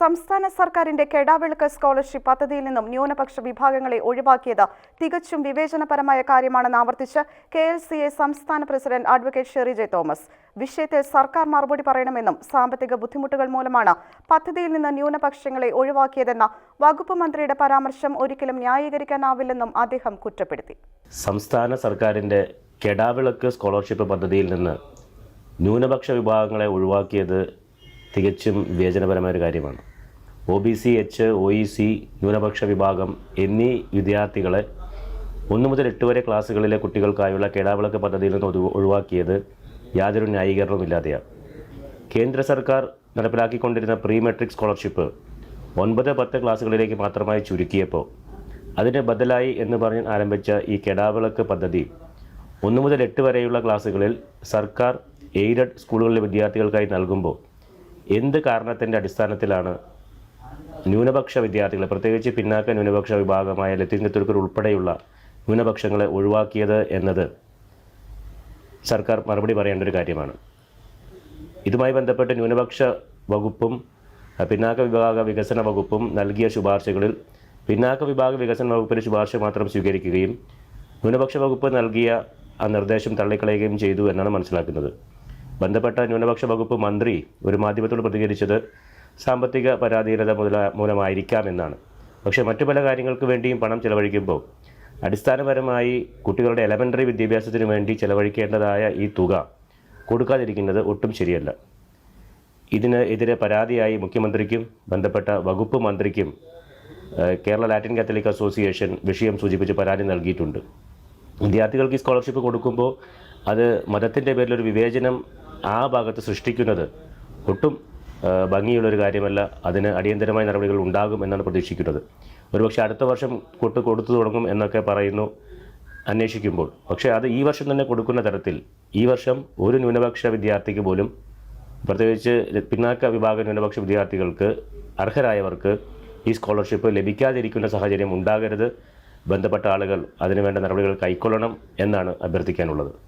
സംസ്ഥാന സർക്കാരിന്റെ കെടാവിളക്ക് സ്കോളർഷിപ്പ് പദ്ധതിയിൽ നിന്നും ന്യൂനപക്ഷ വിഭാഗങ്ങളെ ഒഴിവാക്കിയത് തികച്ചും വിവേചനപരമായ കാര്യമാണെന്ന് ആവർത്തിച്ച് കെ എൽ സി എ സംസ്ഥാന president advocate Sherry J Thomas. വിഷയത്തിൽ സർക്കാർ മറുപടി പറയണമെന്നും സാമ്പത്തിക ബുദ്ധിമുട്ടുകൾ മൂലമാണ് പദ്ധതിയിൽ നിന്ന് ന്യൂനപക്ഷങ്ങളെ ഒഴിവാക്കിയതെന്ന വകുപ്പ് മന്ത്രിയുടെ പരാമർശം ഒരിക്കലും ന്യായീകരിക്കാനാവില്ലെന്നും അദ്ദേഹം കുറ്റപ്പെടുത്തി. സംസ്ഥാന സർക്കാരിന്റെ കെടാവിളക്ക് സ്കോളർഷിപ്പ് പദ്ധതിയിൽ നിന്ന് ന്യൂനപക്ഷ വിഭാഗങ്ങളെ ഒഴിവാക്കിയത് തികച്ചും വിവേചനപരമായ ഒരു കാര്യമാണ്. O B C H O E C ന്യൂനപക്ഷ വിഭാഗം എന്നീ വിദ്യാർത്ഥികളെ ഒന്ന് മുതൽ എട്ട് വരെ ക്ലാസ്സുകളിലെ കുട്ടികൾക്കായുള്ള കേടാവിളക്ക് പദ്ധതിയിൽ നിന്ന് ഒഴിവാക്കിയത് യാതൊരു ന്യായീകരണവുമില്ലാതെയാണ് കേന്ദ്ര സർക്കാർ നടപ്പിലാക്കിക്കൊണ്ടിരുന്ന പ്രീ മെട്രിക് സ്കോളർഷിപ്പ് ഒൻപത് പത്ത് ക്ലാസ്സുകളിലേക്ക് മാത്രമായി ചുരുക്കിയപ്പോൾ അതിന് ബദലായി എന്ന് പറഞ്ഞ് ആരംഭിച്ച ഈ കെടാവിളക്ക് പദ്ധതി ഒന്ന് മുതൽ എട്ട് വരെയുള്ള ക്ലാസ്സുകളിൽ സർക്കാർ എയ്ഡഡ് സ്കൂളുകളിലെ വിദ്യാർത്ഥികൾക്കായി നൽകുമ്പോൾ എന്ത് കാരണത്തിന്റെ അടിസ്ഥാനത്തിലാണ് ന്യൂനപക്ഷ വിദ്യാർത്ഥികളെ പ്രത്യേകിച്ച് പിന്നാക്ക ന്യൂനപക്ഷ വിഭാഗമായ ലത്തീൻ കത്തോലിക്കർ ഉൾപ്പെടെയുള്ള ന്യൂനപക്ഷങ്ങളെ ഒഴിവാക്കിയത് എന്നത് സർക്കാർ മറുപടി പറയേണ്ട ഒരു കാര്യമാണ്. ഇതുമായി ബന്ധപ്പെട്ട് ന്യൂനപക്ഷ വകുപ്പും പിന്നാക്ക വിഭാഗ വികസന വകുപ്പും നൽകിയ ശുപാർശകളിൽ പിന്നാക്ക വിഭാഗ വികസന വകുപ്പിന്റെ ശുപാർശ മാത്രം സ്വീകരിക്കുകയും ന്യൂനപക്ഷ വകുപ്പ് നൽകിയ ആ നിർദ്ദേശം തള്ളിക്കളയുകയും ചെയ്തു എന്നാണ് മനസ്സിലാക്കുന്നത്. ബന്ധപ്പെട്ട ന്യൂനപക്ഷ വകുപ്പ് മന്ത്രി ഒരു മാധ്യമത്തോട് പ്രതികരിച്ചത് സാമ്പത്തിക പരാധീനത മുതല മൂലമായിരിക്കാമെന്നാണ്. പക്ഷേ മറ്റു പല കാര്യങ്ങൾക്ക് വേണ്ടിയും പണം ചെലവഴിക്കുമ്പോൾ അടിസ്ഥാനപരമായി കുട്ടികളുടെ എലമെന്ററി വിദ്യാഭ്യാസത്തിന് വേണ്ടി ചെലവഴിക്കേണ്ടതായ ഈ തുക കൊടുക്കാതിരിക്കുന്നത് ഒട്ടും ശരിയല്ല. ഇതിന് എതിരെ പരാതിയായി മുഖ്യമന്ത്രിക്കും ബന്ധപ്പെട്ട വകുപ്പ് മന്ത്രിക്കും കേരള ലാറ്റിൻ കാത്തലിക് അസോസിയേഷൻ വിഷയം സൂചിപ്പിച്ച് പരാതി നൽകിയിട്ടുണ്ട്. വിദ്യാർത്ഥികൾക്ക് ഈ സ്കോളർഷിപ്പ് കൊടുക്കുമ്പോൾ അത് മതത്തിന്റെ പേരിലൊരു വിവേചനം ആ ഭാഗത്ത് സൃഷ്ടിക്കുന്നത് ഒട്ടും ഭംഗിയുള്ളൊരു കാര്യമല്ല. അതിന് അടിയന്തരമായ നടപടികൾ ഉണ്ടാകും എന്നാണ് പ്രതീക്ഷിക്കുന്നത്. ഒരുപക്ഷെ അടുത്ത വർഷം കൊട്ട് കൊടുത്തു തുടങ്ങും എന്നൊക്കെ പറയുന്നു അന്വേഷിക്കുമ്പോൾ. പക്ഷേ അത് ഈ വർഷം തന്നെ കൊടുക്കുന്ന തരത്തിൽ ഈ വർഷം ഒരു ന്യൂനപക്ഷ വിദ്യാർത്ഥിക്ക് പോലും പ്രത്യേകിച്ച് പിന്നാക്ക വിഭാഗ ന്യൂനപക്ഷ വിദ്യാർത്ഥികൾക്ക് അർഹരായവർക്ക് ഈ സ്കോളർഷിപ്പ് ലഭിക്കാതിരിക്കുന്ന സാഹചര്യം ഉണ്ടാകരുത്. ബന്ധപ്പെട്ട ആളുകൾ അതിനുവേണ്ട നടപടികൾ കൈക്കൊള്ളണം എന്നാണ് അഭ്യർത്ഥിക്കാനുള്ളത്.